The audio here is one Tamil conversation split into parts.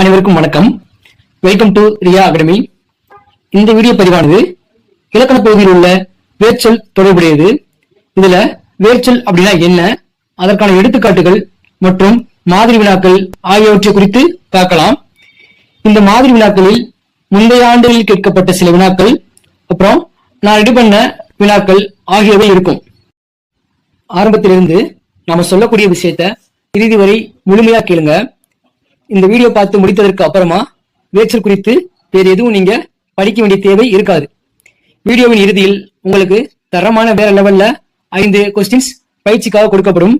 அனைவருக்கும் வணக்கம். வெல்கம் டு ரியா அகாடமி இந்த வீடியோ பதிவானது இலக்கண பகுதியில் உள்ள வேர்ச்சொல் தொடர்புடையது. இதுல வேர்ச்சொல் அப்படின்னா என்ன? அதற்கான எடுத்துக்காட்டுகள் மற்றும் மாதிரி வினாக்கள் ஆகியவற்றை குறித்து பார்க்கலாம். இந்த மாதிரி வினாக்களில் முந்தைய ஆண்டுகளில் கேட்கப்பட்ட சில வினாக்கள் அப்புறம் நான் ரெடி பண்ண வினாக்கள் ஆகியவை இருக்கும். ஆரம்பத்திலிருந்து நாம சொல்லக்கூடிய விஷயத்த இறுதி வரை முழுமையா கேளுங்க. இந்த வீடியோ பார்த்து முடித்ததற்கு அப்புறமா விளைச்சல் குறித்து வேறு எதுவும் நீங்க படிக்க வேண்டிய தேவை இருக்காது. வீடியோவின் இறுதியில் உங்களுக்கு தரமான வேற லெவல்ல ஐந்து கொஸ்டின்ஸ் பயிற்சிக்காக கொடுக்கப்படும்.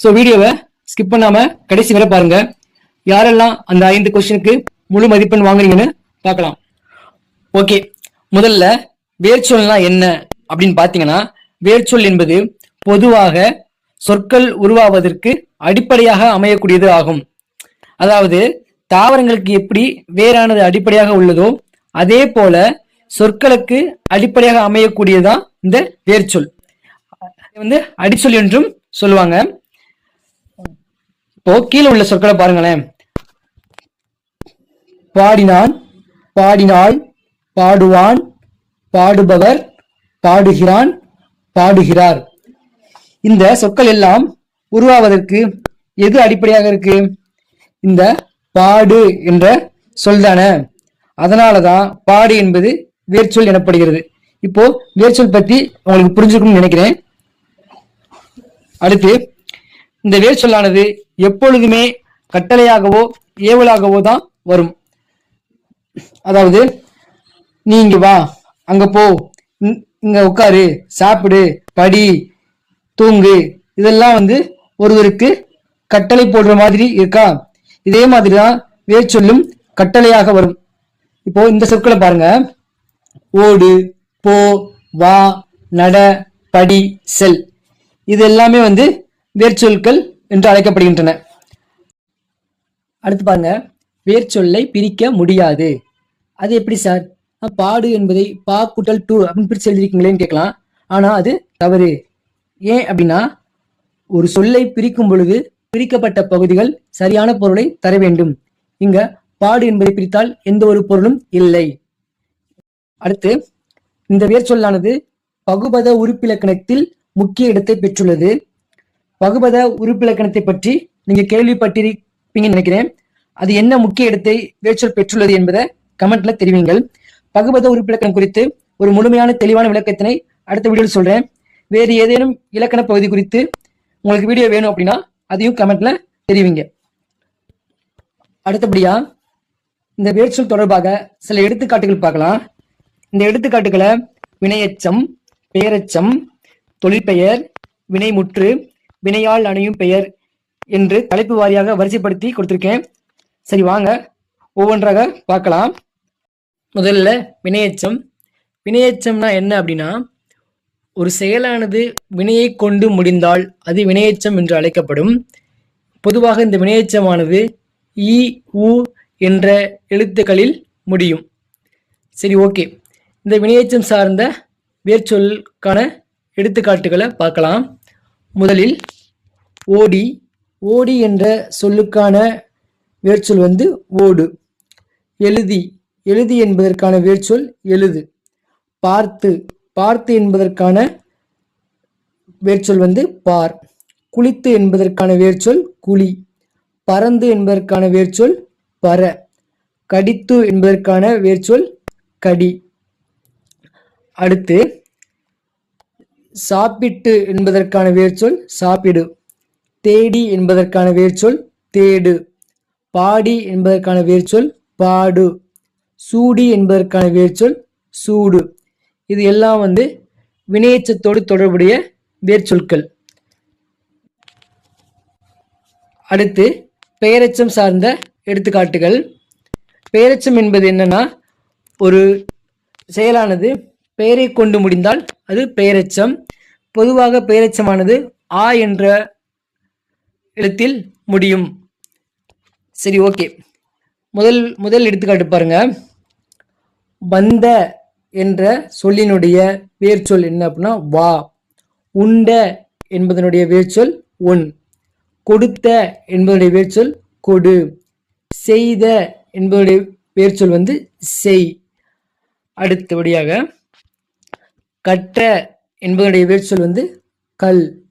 ஸோ வீடியோவை ஸ்கிப் பண்ணாம கடைசி வரை பாருங்க. யாரெல்லாம் அந்த ஐந்து கொஸ்டினுக்கு முழு மதிப்பெண் வாங்குறீங்கன்னு பார்க்கலாம். ஓகே முதல்ல வேர்ச்சொல்னா என்ன அப்படின்னு பார்த்தீங்கன்னா வேர்ச்சொல் என்பது பொதுவாக சொற்கள் உருவாவதற்கு அடிப்படையாக அமையக்கூடியது ஆகும். அதாவது தாவரங்களுக்கு எப்படி வேறானது அடிப்படையாக உள்ளதோ அதே போல சொற்களுக்கு அடிப்படையாக அமையக்கூடியதுதான் இந்த வேர்ச்சொல். வந்து அடிச்சொல் என்றும் சொல்லுவாங்க. இப்போ கீழே உள்ள சொற்களை பாருங்களேன். பாடினான் பாடினாள் பாடுவான் பாடுபவர் பாடுகிறான் பாடுகிறார். இந்த சொற்கள் எல்லாம் உருவாவதற்கு எது அடிப்படையாக இருக்கு? இந்த பாடு என்ற சொல்தானே? அதனாலதான் பாடு என்பது வேர்ச்சொல் எனப்படுகிறது. இப்போ வேர்ச்சொல் பத்தி உங்களுக்கு புரிஞ்சுக்கணும்னு நினைக்கிறேன். அடுத்து இந்த வேர்ச்சொல்லானது எப்பொழுதுமே கட்டளையாகவோ ஏவலாகவோ தான் வரும். அதாவது நீ இங்க வா அங்க போ இங்க உட்காரு சாப்பிடு படி தூங்கு இதெல்லாம் வந்து ஒருவருக்கு கட்டளை போடுற மாதிரி இருக்கா? இதே மாதிரி தான் வேர்ச்சொல்லும் கட்டளையாக வரும். இப்போ இந்த சொற்களை பாருங்க. ஓடு போ வா நட படி செல். இது எல்லாமே வந்து வேர்ச்சொற்கள் என்று அழைக்கப்படுகின்றன. அடுத்து பாருங்க. வேர்ச்சொல்லை பிரிக்க முடியாது. அது எப்படி சார்? பாடு என்பதை பா கூட்டல் டூ அப்படின்னு பிரித்து எழுதிருக்கீங்களேன்னு கேட்கலாம். ஆனால் அது தவறு. ஏன் அப்படின்னா ஒரு சொல்லை பிரிக்கும் பொழுது பிரிக்கப்பட்ட பகுதிகள் சரியான பொருளை தர வேண்டும். இங்க பாடு என்பதை பிரித்தால் எந்த ஒரு பொருளும் இல்லை. அடுத்து இந்த வேர்ச்சொல்லானது பகுபத உறுப்பிலக்கணத்தில் முக்கிய இடத்தை பெற்றுள்ளது. பகுபத உறுப்பிலக்கணத்தை பற்றி நீங்க கேள்விப்பட்டிருப்பீங்கன்னு நினைக்கிறேன். அது என்ன முக்கிய இடத்தை வேர்ச்சொல் பெற்றுள்ளது என்பதை கமெண்ட்ல தெரிவிங்கள். பகுபத உறுப்பிலக்கணம் குறித்து ஒரு முழுமையான தெளிவான விளக்கத்தினை அடுத்த வீடியோவில் சொல்றேன். வேறு ஏதேனும் இலக்கண பகுதி குறித்து உங்களுக்கு வீடியோ வேணும் அப்படின்னா அதையும் கமெண்ட்ல தெரிவிங்க. அடுத்தபடியா இந்த வேர்ச்சொல் தொடர்பாக சில எடுத்துக்காட்டுகள் பார்க்கலாம். இந்த எடுத்துக்காட்டுகளை வினையச்சம் பெயரச்சம் தொழிற்பெயர் வினைமுற்று வினையால் அணையும் பெயர் என்று தலைப்பு வாரியாக வரிசைப்படுத்தி கொடுத்துருக்கேன். சரி வாங்க. ஒவ்வொன்றாக பார்க்கலாம். முதல்ல வினையச்சம். வினையச்சம்னா என்ன அப்படின்னா ஒரு செயலானது வினையை கொண்டு முடிந்தால் அது வினையச்சம் என்று அழைக்கப்படும். பொதுவாக இந்த வினையச்சமானது இ உ என்ற எழுத்துக்களில் முடியும். சரி ஓகே. இந்த வினையச்சம் சார்ந்த வேர்ச்சொல்லுக்கான எடுத்துக்காட்டுகளை பார்க்கலாம். முதலில் ஓடி. ஓடி என்ற சொல்லுக்கான வேர்ச்சொல் வந்து ஓடு. எழுதி. எழுதி என்பதற்கான வேர்ச்சொல் எழுது. பார்த்து. பார்த்து என்பதற்கான வேர்ச்சொல் வந்து பார். குளித்து என்பதற்கான வேர்ச்சொல் குழி பறந்து என்பதற்கான வேர்ச்சொல் பற. கடித்து என்பதற்கான வேர்ச்சொல் கடி. அடுத்து சாப்பிட்டு என்பதற்கான வேர்ச்சொல் சாப்பிடு. தேடி என்பதற்கான வேர்ச்சொல் தேடு. பாடி என்பதற்கான வேர்ச்சொல் பாடு. சூடி என்பதற்கான வேர்ச்சொல் சூடு. இது எல்லாம் வந்து வினையச்சத்தோடு தொடர்புடைய வேர்ச்சொற்கள். அடுத்து பெயரச்சம் சார்ந்த எடுத்துக்காட்டுகள். பெயரச்சம் என்பது என்னன்னா ஒரு செயலானது பெயரை கொண்டு முடிந்தால் அது பெயரெச்சம். பொதுவாக பெயரச்சமானது ஆ என்ற எழுத்தில் முடியும். சரி ஓகே. முதல் முதல் எடுத்துக்காட்டு பாருங்க. வந்த என்ற சொல்லினுடைய வேர்ச்சொல் என்ன அப்படின்னா வா. உண்ட என்பதனுடைய வேர்ச்சொல் உன். கொடுத்த என்பதனுடைய வேர்ச்சொல் கொடு. செய்த என்பதனுடைய வேர்ச்சொல் வந்து செய். அடுத்தபடியாக கற்ற என்பதனுடைய வேர்ச்சொல் வந்து கல்.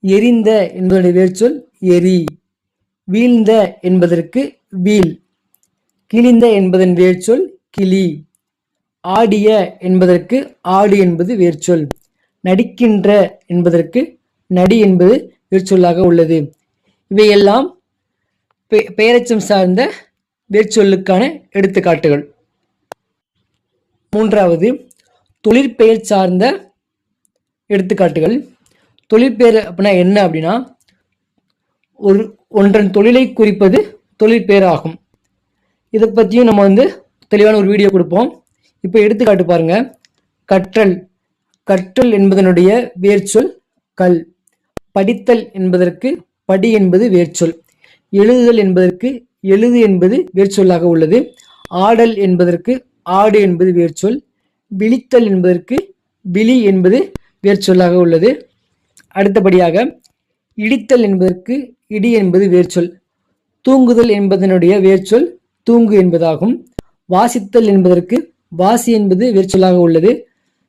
எரிந்த என்பதனுடைய வேர்ச்சொல் எரி. வீழ்ந்த என்பதற்கு வீல் கிழிந்த என்பதன் வேர்ச்சொல் கிளி. ஆடிய என்பதற்கு ஆடு என்பது வேர்ச்சொல். நடிக்கின்ற என்பதற்கு நடி என்பது வேர்ச்சொல்லாக உள்ளது. இவையெல்லாம் பெ- பெயரச்சம் சார்ந்த வேர்ச்சொல்லுக்கான எடுத்துக்காட்டுகள். மூன்றாவது தொழிற்பெயர் சார்ந்த எடுத்துக்காட்டுகள். தொழிற்பெயர் அப்படின்னா என்ன அப்படின்னா ஒரு ஒன்றன் தொழிலை குறிப்பது தொழிற்பெயர் ஆகும் இதை பற்றியும் நம்ம வந்து தெளிவான ஒரு வீடியோ கொடுப்போம். இப்போ எடுத்துக்காட்டு பாருங்க. கற்றல். கற்றல் என்பதனுடைய வேர்ச்சொல் கல். படித்தல் என்பதற்கு படி என்பது வேர்ச்சொல். எழுதுதல் என்பதற்கு எழுது என்பது வேர்ச்சொல்லாக உள்ளது. ஆடல் என்பதற்கு ஆடு என்பது வேர்ச்சொல். விழித்தல் என்பதற்கு விழி என்பது வேர்ச்சொல்லாக உள்ளது. அடுத்தபடியாக இடித்தல் என்பதற்கு இடி என்பது வேர்ச்சொல். தூங்குதல் என்பதனுடைய வேர்ச்சொல் தூங்கு என்பதாகும். வாசித்தல் என்பதற்கு வாசி என்பது வேர்ச்சொல்லாக உள்ளது.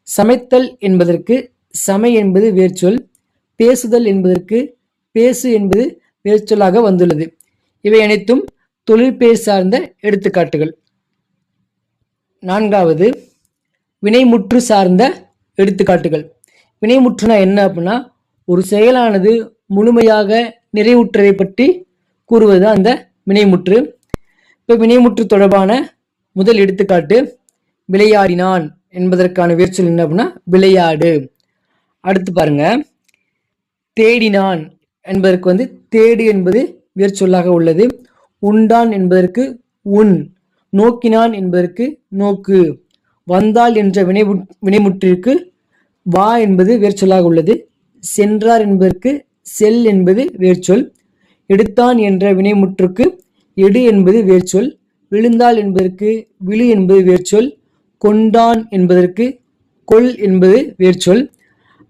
சமைத்தல் என்பதற்கு சமை என்பது வேர்ச்சொல் பேசுதல் என்பதற்கு பேசு என்பது வேர்ச்சொல்லாக வந்துள்ளது. இவை அனைத்தும் தொழிற்பெயர் சார்ந்த எடுத்துக்காட்டுகள். நான்காவது வினைமுற்று சார்ந்த எடுத்துக்காட்டுகள். வினைமுற்றுனா என்ன அப்படின்னா ஒரு செயலானது முழுமையாக நிறைவுற்றதை பற்றி கூறுவது அந்த வினைமுற்று. இப்போ வினைமுற்று தொடர்பான முதல் எடுத்துக்காட்டு விளையாடினான் என்பதற்கான வேர்ச்சொல் என்ன அப்படின்னா விளையாடு. அடுத்து பாருங்க. தேடினான் என்பதற்கு வந்து தேடு என்பது வேர்ச்சொல்லாக உள்ளது. உண்டான் என்பதற்கு உன். நோக்கினான் என்பதற்கு நோக்கு. வந்தால் என்ற வினை வினைமுற்றிற்கு வா என்பது வேர்ச்சொல்லாக உள்ளது. சென்றார் என்பதற்கு செல் என்பது வேர்ச்சொல் எடுத்தான் என்ற வினைமுற்றுக்கு எடு என்பது வேர்ச்சொல் விழுந்தாள் என்பதற்கு விழு என்பது வேர்ச்சொல் கொண்டான் என்பதற்கு கொல் என்பது வேர்ச்சொல்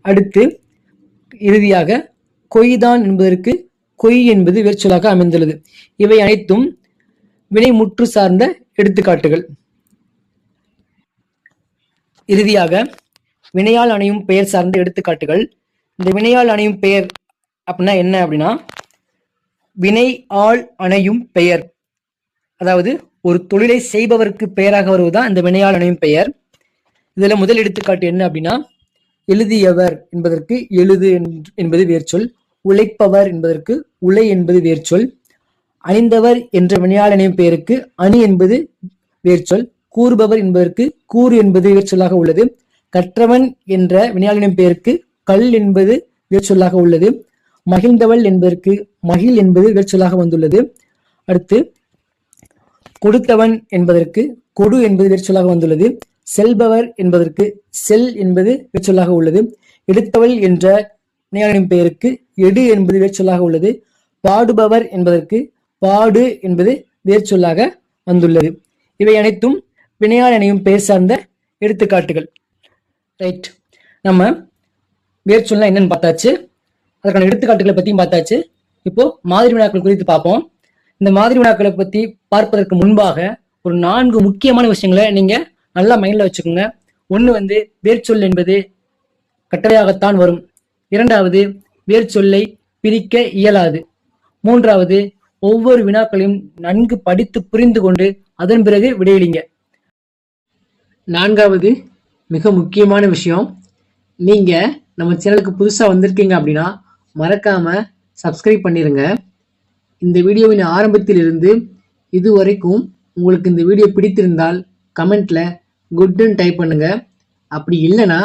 அடுத்து இறுதியாக கொய்தான் என்பதற்கு கொய் என்பது வேர்ச்சொலாக அமைந்துள்ளது. இவை அனைத்தும் வினைமுற்று சார்ந்த எடுத்துக்காட்டுகள். இறுதியாக வினையால் அணையும் பெயர் சார்ந்த எடுத்துக்காட்டுகள். இந்த வினையால் அணையும் பெயர் அப்படின்னா என்ன அப்படின்னா வினை ஆள் அணையும் பெயர். அதாவது ஒரு தொழிலை செய்பவருக்கு பெயராக வருவதுதான் இந்த வினையால் பெயர். இதுல முதல் எடுத்துக்காட்டு என்ன அப்படின்னா எழுதியவர் என்பதற்கு எழுது என்பது வேர்ச்சொல் உழைப்பவர் என்பதற்கு உலை என்பது வேர்ச்சொல் அணிந்தவர் என்ற வினையாளனையும் பெயருக்கு அணி என்பது வேர்ச்சொல் கூறுபவர் என்பதற்கு கூறு என்பது வேர்ச்சொல்லாக உள்ளது கற்றவன் என்ற வினையாளனின் பெயருக்கு கல் என்பது வேர்ச்சொல்லாக உள்ளது மகிழ்ந்தவள் என்பதற்கு மகிழ் என்பது வேர்ச்சொல்லாக வந்துள்ளது. அடுத்து கொடுத்தவன் என்பதற்கு கொடு என்பது வேர்ச்சொல்லாக வந்துள்ளது செல்பவர் என்பதற்கு செல் என்பது வேர்ச்சொல்லாக உள்ளது எடுத்தவள் என்ற வினையாளின் பெயருக்கு எடு என்பது வேர்ச்சொல்லாக உள்ளது பாடுபவர் என்பதற்கு பாடு என்பது வேர்ச்சொல்லாக வந்துள்ளது. இவை அனைத்தும் வினையால் இணையும் பெயர் சார்ந்த எடுத்துக்காட்டுகள். ரைட். நம்ம வேர்ச்சொல்லாம் என்னன்னு பார்த்தாச்சு. அதற்கான எடுத்துக்காட்டுகளை பற்றியும் பார்த்தாச்சு. இப்போ மாதிரி வினாக்கள் குறித்து பார்ப்போம். இந்த மாதிரி வினாக்களை பற்றி பார்ப்பதற்கு முன்பாக ஒரு நான்கு முக்கியமான விஷயங்களை நீங்க நல்லா மைண்ட்ல வச்சுக்கோங்க. ஒன்று வந்து வேர்ச்சொல் என்பது கட்டளையாகத்தான் வரும். இரண்டாவது வேர்ச்சொல்லை பிரிக்க இயலாது. மூன்றாவது ஒவ்வொரு வினாக்களையும் நன்கு படித்து புரிந்து கொண்டு அதன் பிறகு விடையிடுங்க. நான்காவது மிக முக்கியமான விஷயம். நீங்கள் நம்ம சேனலுக்கு புதுசாக வந்திருக்கீங்க அப்படின்னா மறக்காமல் சப்ஸ்கிரைப் பண்ணிடுங்க இந்த வீடியோவின் ஆரம்பத்தில் இருந்து இதுவரைக்கும் உங்களுக்கு இந்த வீடியோ பிடித்திருந்தால் கமெண்ட்டில் குட்னு டைப் பண்ணுங்க. அப்படி இல்லைன்னா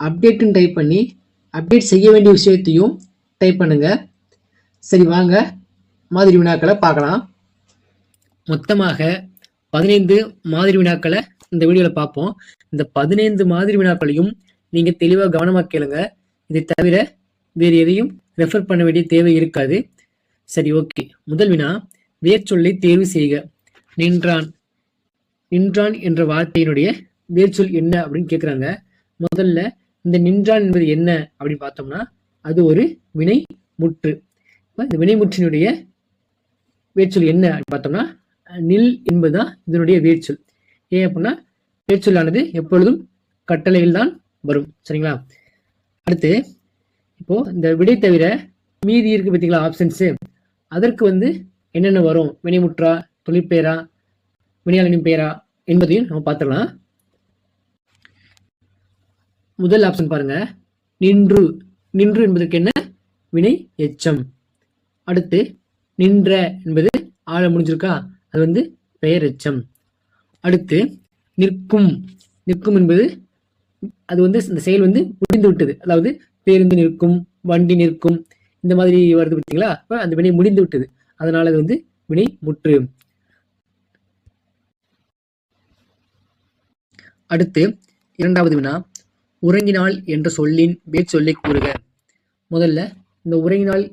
அப்டேட்டுன்னு டைப் பண்ணி அப்டேட் செய்ய வேண்டிய விஷயத்தையும் டைப் பண்ணுங்க. சரி வாங்க. மாதிரி வினாக்களை பார்க்கலாம். மொத்தமாக பதினைந்து மாதிரி வினாக்களை இந்த வீடியோவில் பார்ப்போம். இந்த பதினைந்து மாதிரி வினாக்களையும் நீங்கள் தெளிவாக கவனமாக கேளுங்க. இதை தவிர வேறு எதையும் ரெஃபர் பண்ண வேண்டிய தேவை இருக்காது. சரி ஓகே. முதல் வினா வேர்ச்சொல்லை தேர்வு செய்க. நின்றான். நின்றான் என்ற வார்த்தையினுடைய வேர்ச்சொல் என்ன அப்படின்னு கேட்குறாங்க முதல்ல இந்த நின்றான் என்பது என்ன அப்படின்னு பார்த்தோம்னா அது ஒரு வினை முற்று. இப்போ இந்த வினைமுற்றினுடைய வேர்ச்சொல் என்ன அப்படின்னு பார்த்தோம்னா நில் என்பதுதான் இதனுடைய வேர்ச்சொல். ஏன் அப்படின்னா வேர்ச்சொல்லானது எப்பொழுதும் கட்டளையில் தான் வரும். சரிங்களா? அடுத்து இப்போ இந்த விடை தவிர மீதி இருக்கு பார்த்தீங்களா ஆப்ஷன்ஸு அதற்கு வந்து என்னென்ன வரும்? வினைமுற்றா தொழிற்பெயரா வினையாளனின் பெயரா என்பதையும் நம்ம பார்த்துடலாம். முதல் ஆப்ஷன் பாருங்க. நின்று. நின்று என்பதற்கு என்ன? வினை எச்சம். அடுத்து நின்ற என்பது ஆழ முடிஞ்சிருக்கா? அது வந்து பெயர் எச்சம் அடுத்து நிற்கும். நிற்கும் என்பது அது வந்து இந்த செயல் வந்து முடிந்து விட்டது அதாவது பேருந்து நிற்கும் வண்டி நிற்கும் இந்த மாதிரி வருது பார்த்தீங்களா? அப்ப அந்த வினை முடிந்து விட்டது. அதனால அது வந்து வினை முற்று. அடுத்து இரண்டாவது வினா. உறங்கினாள் என்ற சொல்லின் வேர்ச்சொல்லை கூறுக. முதல்ல இந்த உறங்கினாள்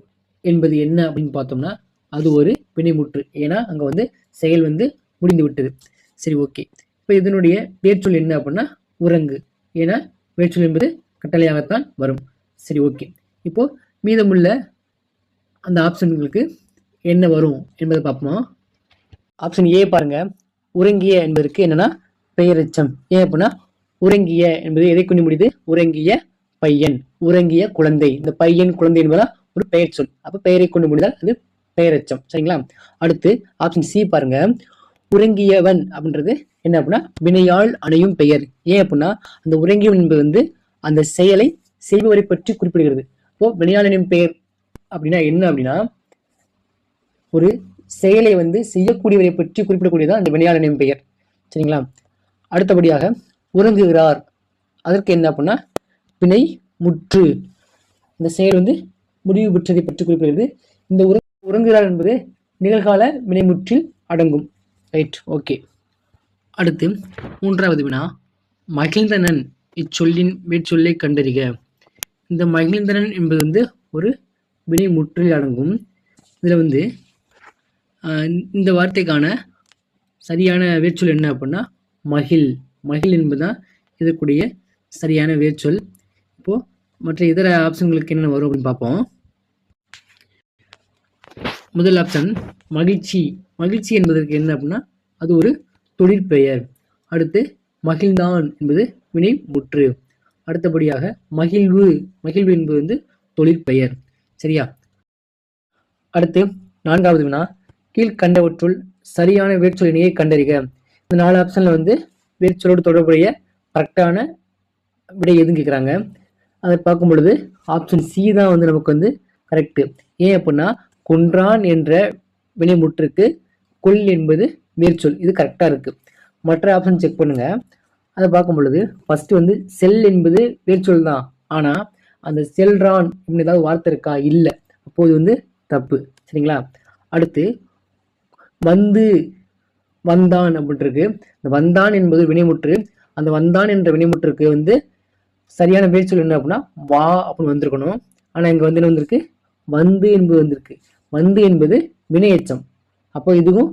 என்பது என்ன அப்படின்னு பார்த்தோம்னா அது ஒரு வினைமுற்று ஏன்னா அங்க வந்து செயல் வந்து முடிந்து விட்டது. சரி ஓகே. இப்போ இதனுடைய வேர்ச்சொல் என்ன அப்படின்னா உறங்கு. ஏன்னா வேர்ச்சொல் என்பது கட்டளையாகத்தான் வரும். சரி ஓகே. இப்போ மீதமுள்ள அந்த ஆப்ஷன்களுக்கு என்ன வரும் என்பதை பார்ப்போம்? ஆப்ஷன் ஏ பாருங்க. உறங்கிய என்பதற்கு என்னன்னா பெயரெச்சம். ஏன் அப்படின்னா உறங்கிய என்பது எதை கொண்டு முடியுது? உறங்கிய பையன் உறங்கிய குழந்தை. இந்த பையன் குழந்தை என்பதா ஒரு பெயர் சொல். அப்போ பெயரை கொண்டு முடிந்தால் அது பெயரச்சம். சரிங்களா? அடுத்து ஆப்ஷன் சி பாருங்க. உறங்கியவன் அப்படின்றது என்ன அப்படின்னா வினையால் அணையும் பெயர். ஏன் அப்படின்னா அந்த உறங்கியவன் என்பது வந்து அந்த செயலை செய்பவரை பற்றி குறிப்பிடுகிறது. இப்போ வினையாளனின் பெயர் அப்படின்னா என்ன அப்படின்னா ஒரு செயலை வந்து செய்யக்கூடியவரை பற்றி குறிப்பிடக்கூடியதான் அந்த வினையாளனின் பெயர். சரிங்களா? அடுத்தபடியாக உறங்குகிறார். அதற்கு என்ன அப்படின்னா வினை முற்று. இந்த செயல் வந்து முடிவு பெற்றதை பற்றி குறிப்பிடுகிறது. இந்த உற உறங்குகிறார் என்பது நிகழ்கால வினைமுற்றில் அடங்கும். ரைட் ஓகே அடுத்து மூன்றாவது வினா மகிழ்ந்தனன் இச்சொல்லின் மேற்சொல்லை கண்டறிக. இந்த மகிழ்ந்தனன் என்பது வந்து ஒரு வினை முற்றில் அடங்கும். இதில் வந்து இந்த வார்த்தைக்கான சரியான வேர்ச்சொல் என்ன அப்படின்னா மகிழ். மகிழ் என்பதுதான் இதற்குடைய சரியான வேர்ச்சொல். இப்போது மற்ற இதர ஆப்ஷன்களுக்கு என்னென்ன வரும் அப்படின்னு பார்ப்போம். முதல் ஆப்ஷன் மகிழ்ச்சி. மகிழ்ச்சி என்பதற்கு என்ன அப்படின்னா அது ஒரு தொழிற்பெயர். அடுத்து மகிழ்ந்தான் என்பது வினை முற்று. அடுத்தபடியாக மகிழ்வு மகிழ்வு என்பது வந்து தொழிற்பெயர். சரியா? அடுத்து நான்காவது வினா. கீழ்கண்டவற்றுள் சரியான வேர்ச்சொலினையை கண்டறிக. இந்த நாலு ஆப்ஷன்ல வந்து வேர்ச்சொலோடு தொடர்புடைய கரெக்டான விடை எதுன்னு கேட்குறாங்க அதை பார்க்கும் பொழுது ஆப்ஷன் சி தான் வந்து நமக்கு வந்து கரெக்டு ஏன் அப்படின்னா கொன்றான் என்ற வினைமுற்றுக்கு கொல் என்பது வேர்ச்சொல். இது கரெக்டாக இருக்குது மற்ற ஆப்ஷன் செக் பண்ணுங்கள் அதை பார்க்கும் பொழுது ஃபர்ஸ்ட் வந்து செல் என்பது வேர்ச்சொல் தான். ஆனால் அந்த செல்ரான் இப்படி ஏதாவது வார்த்தை இருக்கா? இல்லை. அப்போது வந்து தப்பு. சரிங்களா? அடுத்து வந்து வந்தான் அப்படின்ட்டு இருக்கு. இந்த வந்தான் என்பது வினைமுற்று. அந்த வந்தான் என்ற வினைமுற்றுக்கு வந்து சரியான வேர்ச்சொல் என்ன அப்படின்னா வா அப்படின்னு வந்திருக்கணும். ஆனால் இங்கே வந்து என்ன வந்திருக்கு? வந்து என்பது வந்திருக்கு. வந்து என்பது வினையச்சம். அப்போ இதுவும்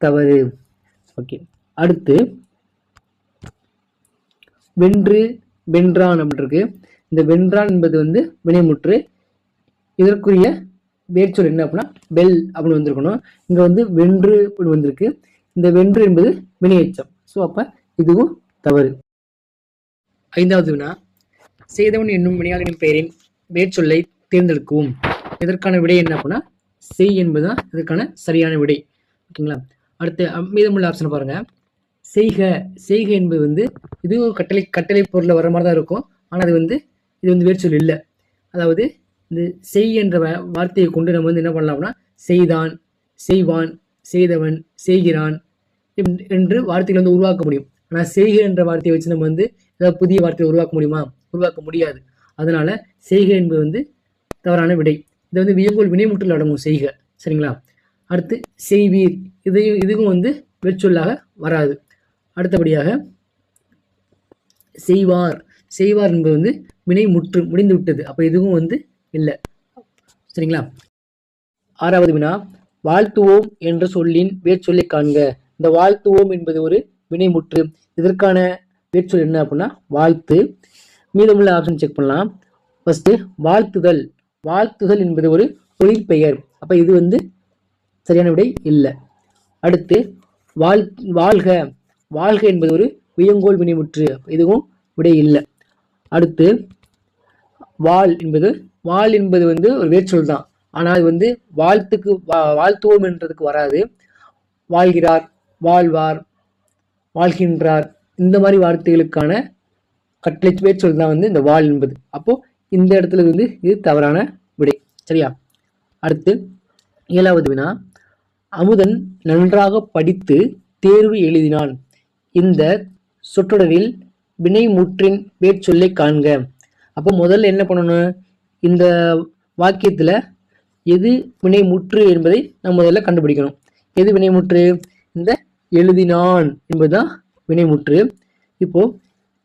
தவறு. ஓகே. அடுத்து வென்று வென்றான் அப்படின்னு இருக்கு. இந்த வென்றான் என்பது வந்து வினைமுற்று. இதற்குரிய வேர்ச்சொல் என்ன அப்படின்னா பெல் அப்படின்னு வந்திருக்கணும். இங்கே வந்து வென்று அப்படின்னு வந்திருக்கு. இந்த வென்று என்பது வினையெச்சம் ஸோ அப்போ இதுவும் தவறு. ஐந்தாவது வினா. செய்தவன் என்னும் வினையாளனின் பெயரின் வேர்ச்சொல்லை தேர்ந்தெடுக்கவும். இதற்கான விடை என்ன அப்படின்னா செய் என்பதுதான் இதற்கான சரியான விடை. ஓகேங்களா? அடுத்து மீதமுள்ள ஆப்ஷன் பாருங்கள் செய்க செய்க என்பது வந்து இது ஒரு கட்டளை கட்டளை பொருளில் வர மாதிரி தான் இருக்கும். ஆனால் அது வந்து இது வந்து வேர்ச்சொல் இல்லை. அதாவது இந்த செய் என்ற வார்த்தையை கொண்டு நம்ம வந்து என்ன பண்ணலாம்னா செய்தான் செய்வான் செய்தவன் செய்கிறான் என்று வார்த்தைகளை வந்து உருவாக்க முடியும். ஆனால் செய்க என்ற வார்த்தையை வச்சு நம்ம வந்து ஏதாவது புதிய வார்த்தையை உருவாக்க முடியுமா? உருவாக்க முடியாது. அதனால செய்க என்பது வந்து தவறான விடை. இது வந்து வியங்கோல் வினைமுற்றில் அடங்கும் செய்க. சரிங்களா? அடுத்து செய்வீர். இதையும் இதுவும் வந்து வெச்சொல்லாக வராது. அடுத்தபடியாக செய்வார். செய்வார் என்பது வந்து வினை முற்று முடிந்து விட்டது. அப்போ இதுவும் வந்து இல்லை. சரிங்களா? ஆறாவது வினா வாழ்த்துவோம் என்ற சொல்லின் வேர்ச்சொல்லை காண்க. இந்த வாழ்த்துவோம் என்பது ஒரு வினைமுற்று இதற்கான வேர்ச்சொல் என்ன அப்படின்னா வாழ்த்து. மீதமுள்ள ஆப்ஷன் செக் பண்ணலாம். ஃபர்ஸ்ட் வாழ்த்துதல். வாழ்த்துதல் என்பது ஒரு தொழிற்பெயர் அப்ப இது வந்து சரியான விடை இல்லை. அடுத்து வாழ் வாழ்க. வாழ்க என்பது ஒரு வியங்கோல் வினைமுற்று. இதுவும் விடை இல்லை. அடுத்து வாழ் என்பது வாழ் என்பது வந்து ஒரு வேர்ச்சொல் தான். ஆனால் அது வந்து வாழ்த்துக்கு வா- வாழ்த்துவோம் என்றதுக்கு வராது. வாழ்கிறார் வாழ்வார் வாழ்கின்றார். இந்த மாதிரி வார்த்தைகளுக்கான கட்டளை வேர்ச்சொல் தான் வந்து இந்த வாழ் என்பது. அப்போது இந்த இடத்துல வந்து இது தவறான விடை. சரியா? அடுத்து ஏழாவது வினா. அமுதன் நன்றாக படித்து தேர்வு எழுதினான். இந்த சொற்றொடரில் வினைமுற்றின் வேர்ச்சொல்லை காண்க. அப்போ முதல்ல என்ன பண்ணணும்? இந்த வாக்கியத்தில் எது வினைமுற்று என்பதை நம்ம முதல்ல கண்டுபிடிக்கணும். எது வினைமுற்று? இந்த எழுதினான் என்பதுதான் வினைமுற்று. இப்போ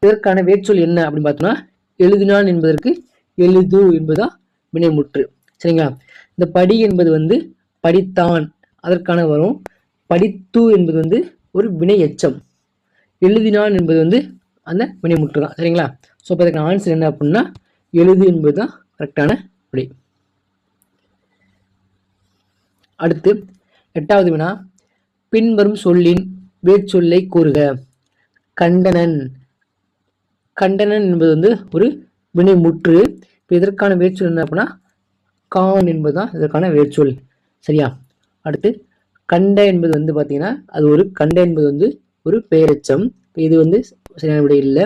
இதற்கான வேர்ச்சொல் என்ன அப்படின்னு பார்த்தோம்னா எழுதினான் என்பதற்கு எழுது என்பதுதான் வினைமுற்று. சரிங்களா? இந்த படி என்பது வந்து படித்தான். அதற்கான வரும். படித்து என்பது வந்து ஒரு வினை எச்சம் எழுதினான் என்பது வந்து அந்த வினைமுற்று தான் சரிங்களா? ஸோ இப்போ அதுக்கு ஆன்சர் என்ன அப்படின்னா எழுது என்பது தான் கரெக்டான விடை அடுத்து எட்டாவது வினா பின்வரும் சொல்லின் வேர்ச்சொல்லை கூறுக. கண்டனன். கண்டனன் என்பது வந்து ஒரு வினைமுற்று. இப்போ இதற்கான வேர்ச்சொல் என்ன அப்படின்னா கான் என்பதுதான் இதற்கான வேர்ச்சொல். சரியா? அடுத்து கண்ட என்பது வந்து பார்த்தீங்கன்னா அது ஒரு கண்ட என்பது வந்து ஒரு பெயரெச்சம். இது வந்து சரியான விடை இல்லை.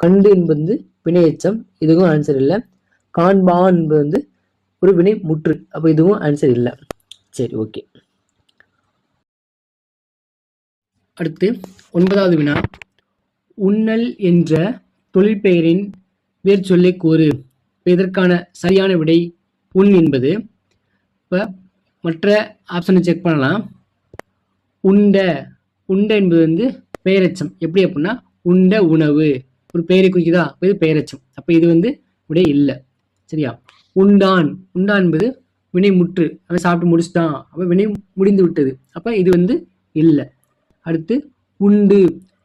கண்டு என்பது வந்து வினையெச்சம் இதுவும் ஆன்சர் இல்லை. காண்பான் என்பது வந்து ஒரு வினை முற்று. அப்போ இதுவும் ஆன்சர் இல்லை. சரி ஓகே அடுத்து ஒன்பதாவது வினா. உண்ணல் என்ற தொழிற்பெயரின் வேர்ச்சொல்லை கூறு. இதற்கான சரியான விடை உண் என்பது. இப்போ மற்ற ஆப்ஷனை செக் பண்ணலாம். உண்ட உண்ட என்பது வந்து பெயரச்சம் எப்படி அப்படின்னா உண்ட உணவு. ஒரு பெயரை குறிக்குதா? இது பெயரச்சம் அப்போ இது வந்து விடை இல்லை. சரியா? உண்டான். உண்டான் என்பது வினை முற்று. அவன் சாப்பிட்டு முடிச்சுட்டான். அப்போ வினை முடிந்து விட்டது. அப்போ இது வந்து இல்லை. அடுத்து உண்டு.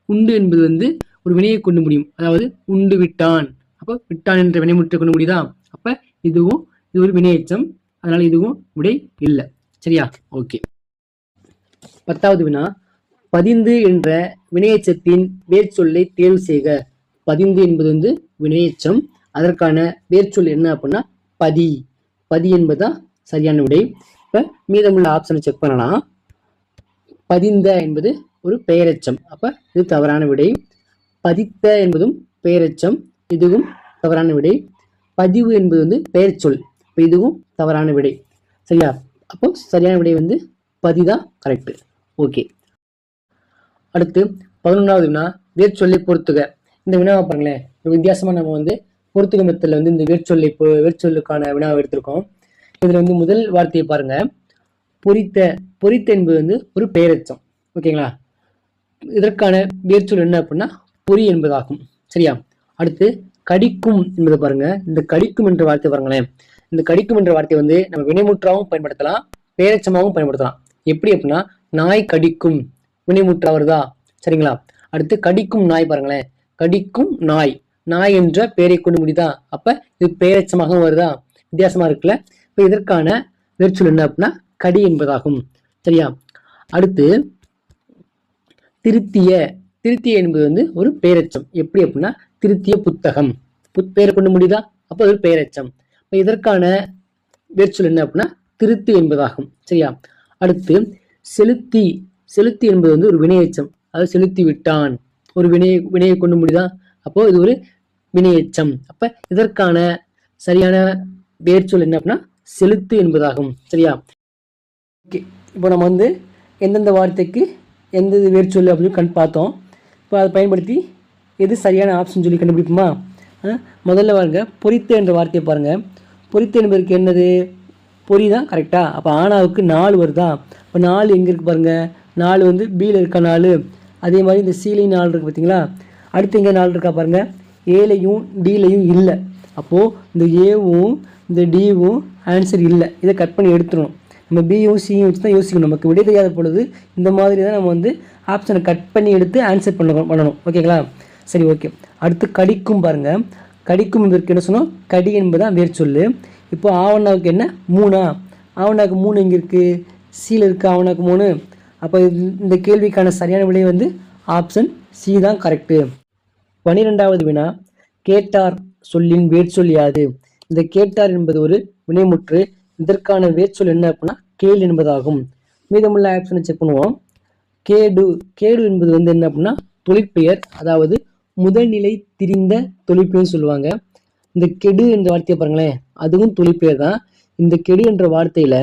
உண்டு என்பது வந்து ஒரு வினையை கொண்டு முடியும். அதாவது உண்டு விட்டான். அப்போ விட்டான் என்ற வினைமுற்றை கொண்டு முடியுதா? அப்போ இதுவும் இது ஒரு வினையச்சம். அதனால் இதுவும் விடை இல்லை. சரியா? ஓகே. பத்தாவது வினா. பதிந்து என்ற வினையச்சத்தின் வேர்ச்சொல்லை தேர்வு செய்க. பதிந்து என்பது வந்து வினையச்சம். அதற்கான வேர்ச்சொல் என்ன அப்படின்னா பதி. பதி என்பதுதான் சரியான விடை. இப்போ மீதமுள்ள ஆப்ஷனை செக் பண்ணலாம். பதிந்த என்பது ஒரு பெயரச்சம். அப்போ இது தவறான விடை. பதித்த என்பதும் பெயரச்சம். இதுவும் தவறான விடை. பதிவு என்பது வந்து பெயர்ச்சொல். இப்போ இதுவும் தவறான விடை. சரியா? அப்போ சரியான விடை வந்து பதிதான் கரெக்ட் ஓகே அடுத்து பதினொன்றாவது வினா வேர்ச்சொல்லை பொறுத்துக. இந்த வினாவை பாருங்களேன். ஒரு நம்ம வந்து பொறுத்துக மெத்தடில் வந்து இந்த வேர்ச்சொல்லை பொ- வேர்ச்சொல்லுக்கான வினாவை எடுத்திருக்கோம். இதில் வந்து முதல் வார்த்தையை பாருங்க. பொரித்த பொரித்த என்பது வந்து ஒரு பெயரச்சம். ஓகேங்களா? இதற்கான வேர்ச்சொல் என்ன அப்படின்னா பொறி என்பதாகும். சரியா? அடுத்து கடிக்கும் என்பதை பாருங்க. இந்த கடிக்கும் என்ற வார்த்தை பாருங்களேன். இந்த கடிக்கும் என்ற வார்த்தை வந்து நம்ம வினைமுற்றாகவும் பயன்படுத்தலாம் பேரச்சமாகவும் பயன்படுத்தலாம். எப்படி அப்படின்னா நாய் கடிக்கும். வினைமுற்றா வருதா சரிங்களா? அடுத்து கடிக்கும் நாய் பாருங்களேன். கடிக்கும் நாய். நாய் என்ற பெயரை கொண்டு முடியுதா? அப்ப இது பெயரச்சமாகவும் வருதா? வித்தியாசமா இருக்குல்ல? இப்ப இதற்கான வேர்ச்சொல் என்ன அப்படின்னா கடி என்பதாகும். சரியா? அடுத்து திருத்திய. திருத்திய என்பது வந்து ஒரு பெயரச்சம். எப்படி அப்படின்னா திருத்திய புத்தகம். புத் பெயரை கொண்டு முடியுதா? அப்போ அது ஒரு பெயரச்சம். இப்ப இதற்கான வேர்ச்சொல் என்ன அப்படின்னா திருத்து என்பதாகும். சரியா? அடுத்து செலுத்தி. செலுத்தி என்பது வந்து ஒரு வினையச்சம். அதாவது செலுத்தி விட்டான். ஒரு வினை வினையை கொண்டு முடியுதா அப்போ இது ஒரு வினையச்சம். அப்ப இதற்கான சரியான வேர்ச்சொல் என்ன அப்படின்னா செலுத்து என்பதாகும். சரியா? ஓகே. இப்போ நம்ம வந்து எந்தெந்த வார்த்தைக்கு எந்த வேர்ச்சொல் அப்படின்னு கண் பார்த்தோம். இப்போ அதை பயன்படுத்தி எது சரியான ஆப்ஷன் சொல்லி கண்டுபிடிப்போமா? முதல்ல பாருங்க பொறித்து என்ற வார்த்தையை பாருங்க. பொறித்து என்பதற்கு என்னது? பொறி தான் கரெக்டாக அப்போ ஆனாவுக்கு நாலு வருதா? இப்போ நாலு எங்கே இருக்கு பாருங்கள் நாலு வந்து பியில் இருக்க நாலு. அதே மாதிரி இந்த சீலையும் நாலு இருக்குது பார்த்தீங்களா அடுத்து இங்கே நாலு இருக்கா பாருங்கள் ஏலையும் டிலையும் இல்லை. அப்போது இந்த ஏவும் இந்த டிவும் ஆன்சர் இல்லை. இதை கட் பண்ணி எடுத்துடணும். நம்ம பியும் சியும் வச்சு தான் யோசிக்கணும். நமக்கு விடை தெரியாத பொழுது இந்த மாதிரி தான் நம்ம வந்து ஆப்ஷனை கட் பண்ணி எடுத்து ஆன்சர் பண்ண பண்ணணும். ஓகேங்களா சரி ஓகே அடுத்து கடிக்கும் பாருங்கள் கடிக்கும் என்பதற்கு என்ன சொன்னோம்? கடி என்பதான் வேர் சொல்லு. இப்போ ஆவணாவுக்கு என்ன? மூணா. ஆவணாவுக்கு மூணு எங்கே இருக்குது சீல இருக்குது ஆவணாவுக்கு மூணு. அப்போ இந்த கேள்விக்கான சரியான விடை வந்து ஆப்ஷன் சி தான் கரெக்டு பனிரெண்டாவது வினா கேட்டார் சொல்லின் வேர்ச்சொல் யாது? இந்த கேட்டார் என்பது ஒரு வினைமுற்று இதற்கான வேட்சொல் என்ன அப்படின்னா கேள் என்பதாகும். மீதமுள்ள ஆப்ஷனை செக் பண்ணுவோம். கேடு கேடு என்பது வந்து என்ன அப்படின்னா தொழிற்பெயர் அதாவது முதல்நிலை திரிந்த தொழிற்பெயர் சொல்லுவாங்க. இந்த கெடு என்ற வார்த்தையை பாருங்களேன் அதுவும் தொழிற்பெயர் தான். இந்த கெடு என்ற வார்த்தையில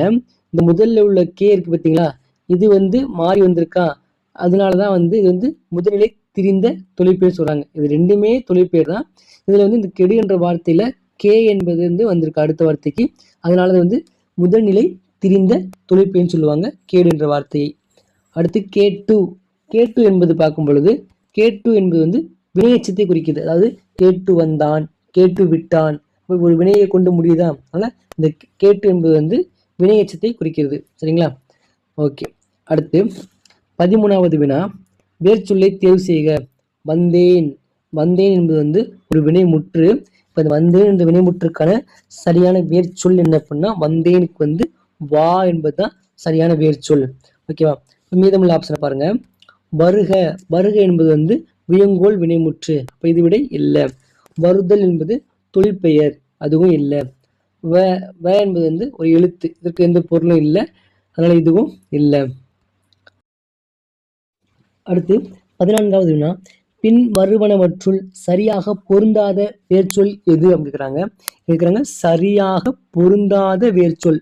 இந்த முதல்ல உள்ள கே இருக்கு பார்த்தீங்களா இது வந்து மாறி வந்திருக்கா? அதனால தான் வந்து இது வந்து முதல்நிலை திரிந்த தொழிற்பேர் சொல்கிறாங்க இது ரெண்டுமே தொழிற்பேர் தான். இதில் வந்து இந்த கெடு என்ற வார்த்தையில் கே என்பது வந்து வந்திருக்கு அடுத்த வார்த்தைக்கு. அதனால வந்து முதல்நிலை திரிந்த தொழிற்பேர்னு சொல்லுவாங்க. கேடு என்ற வார்த்தையை. அடுத்து கே டூ. கே டூ என்பது பார்க்கும் பொழுது கே டூ என்பது வந்து வினையச்சத்தை குறிக்கிறது அதாவது கேட்டு வந்தான் கேட்டு விட்டான். ஒரு வினையை கொண்டு முடியுதா? அதனால் இந்த கேட்டு என்பது வந்து வினையச்சத்தை குறிக்கிறது. சரிங்களா? ஓகே. அடுத்து பதிமூணாவது வினா வேர்ச்சொல்லை தேர்வு செய்க. வந்தேன். வந்தேன் என்பது வந்து ஒரு வினைமுற்று. இப்போ இந்த வந்தேன் என்ற வினைமுற்றுக்கான சரியான வேர்ச்சொல் என்ன அப்படின்னா வந்தேனுக்கு வந்து வா என்பது தான் சரியான வேர்ச்சொல் ஓகேவா மீதமுள்ள ஆப்ஷனை பாருங்க. வருக. வருக என்பது வந்து வியங்கோல் வினைமுற்று. அப்போ இது விட இல்லை. வருதல் என்பது தொழிற்பெயர். அதுவும் இல்லை. வ வ என்பது வந்து ஒரு எழுத்து. இதற்கு எந்த பொருளும் இல்லை. அதனால் இதுவும் இல்லை. அடுத்து பதினான்காவது வினா பின் வருவனவற்றுள் சரியாக பொருந்தாத வேர்ச்சொல் எது அப்படிங்கிறாங்க கேட்குறாங்க சரியாக பொருந்தாத வேர்ச்சொல்.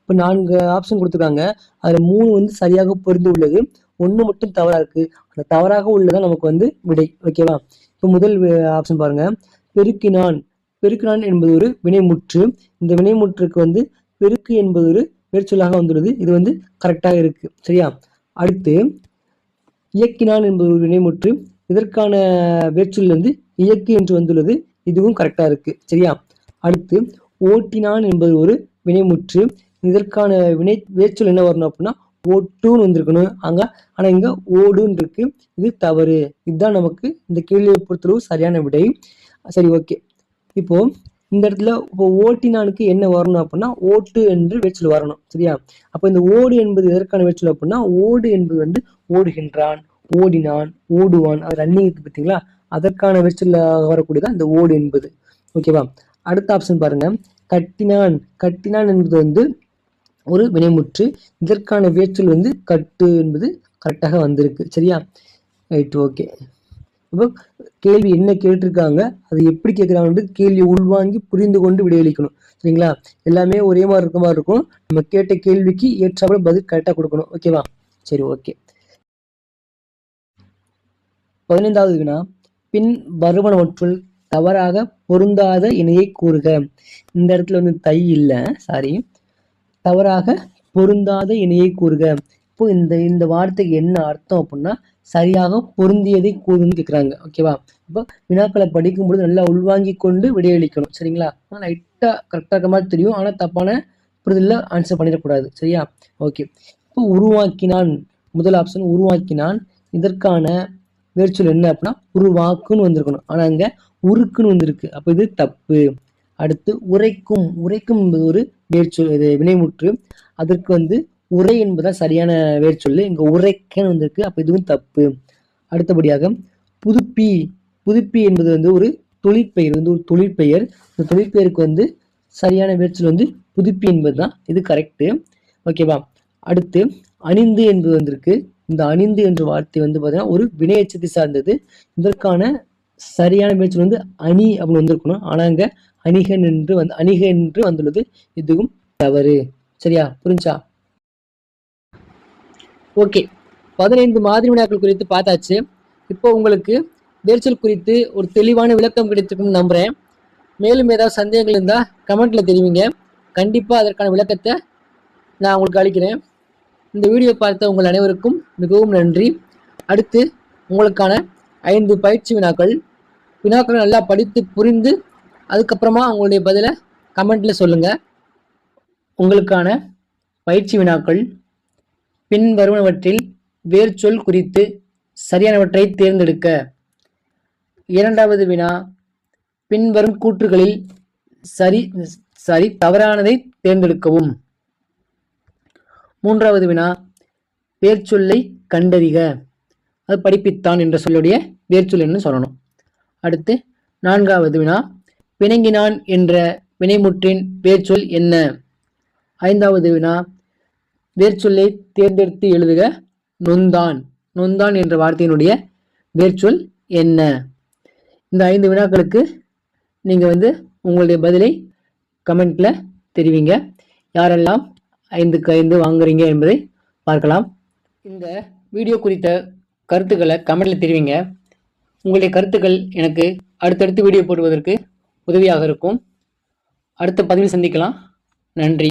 இப்போ நான்கு ஆப்ஷன் கொடுத்துருக்காங்க. அதில் மூணு வந்து சரியாக பொருந்து உள்ளது. ஒன்று மட்டும் தவறாக இருக்கு. அந்த தவறாக உள்ளதான் நமக்கு வந்து விடை. ஓகேவா இப்போ முதல் ஆப்ஷன் பாருங்க. பெருக்கினான். பெருக்கினான் என்பது ஒரு வினைமுற்று. இந்த வினைமுற்றுக்கு வந்து பெருக்கு என்பது ஒரு வேர்ச்சொல்லாக வந்துள்ளது. இது வந்து கரெக்டாக இருக்கு. சரியா? அடுத்து இயக்கினான் என்பது ஒரு வினைமுற்று இதற்கான வேர்ச்சொல் வந்து இயக்கு என்று வந்துள்ளது. இதுவும் கரெக்டாக இருக்கு. சரியா? அடுத்து ஓட்டினான் என்பது ஒரு வினைமுற்று இதற்கான வினை வேர்ச்சொல் என்ன வரணும் அப்படின்னா ஓட்டுன்னு வந்திருக்கணும். அங்க ஆனா இங்க ஓடுன்னு இருக்கு. இது தவறு. இதுதான் நமக்கு இந்த கேள்வியை பொறுத்தளவு சரியான விடை. சரி ஓகே இப்போ இந்த இடத்துல இப்போ ஓட்டினானுக்கு என்ன வரணும் அப்படின்னா ஓட்டு என்று வேச்சல் வரணும் சரியா? அப்போ இந்த ஓடு என்பது எதற்கான வேச்சல் அப்படின்னா ஓடு என்பது வந்து ஓடுகின்றான் ஓடினான் ஓடுவான். அது ரன்னிங் இருக்கு பார்த்தீங்களா? அதற்கான வேர்ச்சொல்ல வரக்கூடியதான் இந்த ஓடு என்பது. ஓகேவா அடுத்த ஆப்ஷன் பாருங்க. கட்டினான். கட்டினான் என்பது வந்து ஒரு வினைமுற்று இதற்கான வேச்சல் வந்து கட்டு என்பது கரெக்டாக வந்திருக்கு சரியா? ரைட் ஓகே இப்போ கேள்வி என்ன கேட்டிருக்காங்க அது எப்படி கேட்குறாங்கன்றது கேள்வி உள்வாங்கி புரிந்து கொண்டு விடையளிக்கணும். சரிங்களா? எல்லாமே ஒரே மாதிரி இருக்க மாதிரி இருக்கும். நம்ம கேட்ட கேள்விக்கு ஏற்றாப்புல பதில் கரெக்டாக கொடுக்கணும். ஓகேவா சரி ஓகே பதினைந்தாவது வினா பின் வருவனவற்றுள் தவறாக பொருந்தாத இணையை கூறுக. இந்த இடத்துல வந்து தை இல்லை சாரி தவறாக பொருந்தாத இணையை கூறுக. இப்போ இந்த இந்த வார்த்தைக்கு என்ன அர்த்தம் அப்படின்னா சரியாக பொருந்தியதை கூறுன்னு கேட்குறாங்க ஓகேவா இப்போ வினாக்களை படிக்கும்பொழுது நல்லா உள்வாங்கி கொண்டு விடையளிக்கணும். சரிங்களா? லைட்டாக கரெக்டாக இருக்க மாதிரி தெரியும். ஆனால் தப்பான புரிதலில் ஆன்சர் பண்ணிடக்கூடாது. சரியா? ஓகே இப்போ உருவாக்கினான். முதல் ஆப்ஷன் உருவாக்கினான். இதற்கான வேர்ச்சொல் என்ன அப்படின்னா உருவாக்குன்னு வந்திருக்கணும். ஆனால் அங்கே உருக்குன்னு வந்திருக்கு. அப்போ இது தப்பு. அடுத்து உரைக்கும். உரைக்கும் என்பது ஒரு வேர்ச்சொல் இது வினைமுற்று. அதற்கு வந்து உரை என்பதுதான் சரியான பேர் சொல்லு. இங்கே உரைக்கன்னு வந்திருக்கு. அப்போ இதுவும் தப்பு. அடுத்தபடியாக புதுப்பி புதுப்பி என்பது வந்து ஒரு தொழிற்பெயர் வந்து ஒரு தொழிற்பெயர். இந்த தொழிற்பெயருக்கு வந்து சரியான வேர்ச்சொல் வந்து புதுப்பி என்பது தான் இது கரெக்டு ஓகேவா அடுத்து அணிந்து என்பது வந்திருக்கு. இந்த அணிந்து என்ற வார்த்தை வந்து பார்த்தீங்கன்னா ஒரு வினையச்சத்தை சார்ந்தது. இதற்கான சரியான வேர்ச்சொல் வந்து அணி அப்படின்னு வந்திருக்கணும். ஆனால் அங்கே அணிகன் என்று வந்து அணிக என்று வந்துள்ளது. இதுவும் தவறு. சரியா? புரிஞ்சா? ஓகே. பதினைந்து மாதிரி வினாக்கள் குறித்து பார்த்தாச்சு. இப்போ உங்களுக்கு வேர்ச்சொல் குறித்து ஒரு தெளிவான விளக்கம் கிடைத்திருக்கும்னு நம்புகிறேன் மேலும் ஏதாவது சந்தேகங்கள் இருந்தால் கமெண்ட்டில் தெரிவிங்க. கண்டிப்பாக அதற்கான விளக்கத்தை நான் உங்களுக்கு அளிக்கிறேன். இந்த வீடியோ பார்த்த உங்கள் அனைவருக்கும் மிகவும் நன்றி. அடுத்து உங்களுக்கான ஐந்து பயிற்சி வினாக்கள். வினாக்களை நல்லா படித்து புரிந்து அதுக்கப்புறமா உங்களுடைய பதிலை கமெண்ட்டில் சொல்லுங்கள் உங்களுக்கான பயிற்சி வினாக்கள். பின்வருவனவற்றில் வேர்ச்சொல் குறித்து சரியானவற்றை தேர்ந்தெடுக்க. இரண்டாவது வினா பின்வரும் கூற்றுகளில் சரி சரி தவறானதை தேர்ந்தெடுக்கவும். மூன்றாவது வினா வேர்ச்சொல்லை கண்டறிக. அது படிப்பித்தான் என்ற சொல்லுடைய வேர்ச்சொல் என்று சொல்லணும். அடுத்து நான்காவது வினா பிணங்கினான் என்ற வினைமுற்றின் வேர்ச்சொல் என்ன? ஐந்தாவது வினா வேர்ச்சொல்லை தேர்ந்தெடுத்து எழுதுக. நொந்தான். நொந்தான் என்ற வார்த்தையினுடைய வேர்ச்சொல் என்ன? இந்த ஐந்து வினாக்களுக்கு நீங்கள் வந்து உங்களுடைய பதிலை கமெண்ட்ல தெரிவிங்க. யாரெல்லாம் ஐந்துக்கு ஐந்து வாங்குறீங்க என்பதை பார்க்கலாம். இந்த வீடியோ குறித்த கருத்துக்களை கமெண்ட்ல தெரிவிங்க. உங்களுடைய கருத்துக்கள் எனக்கு அடுத்தடுத்து வீடியோ போடுவதற்கு உதவியாக இருக்கும். அடுத்த பதிவில் சந்திக்கலாம். நன்றி.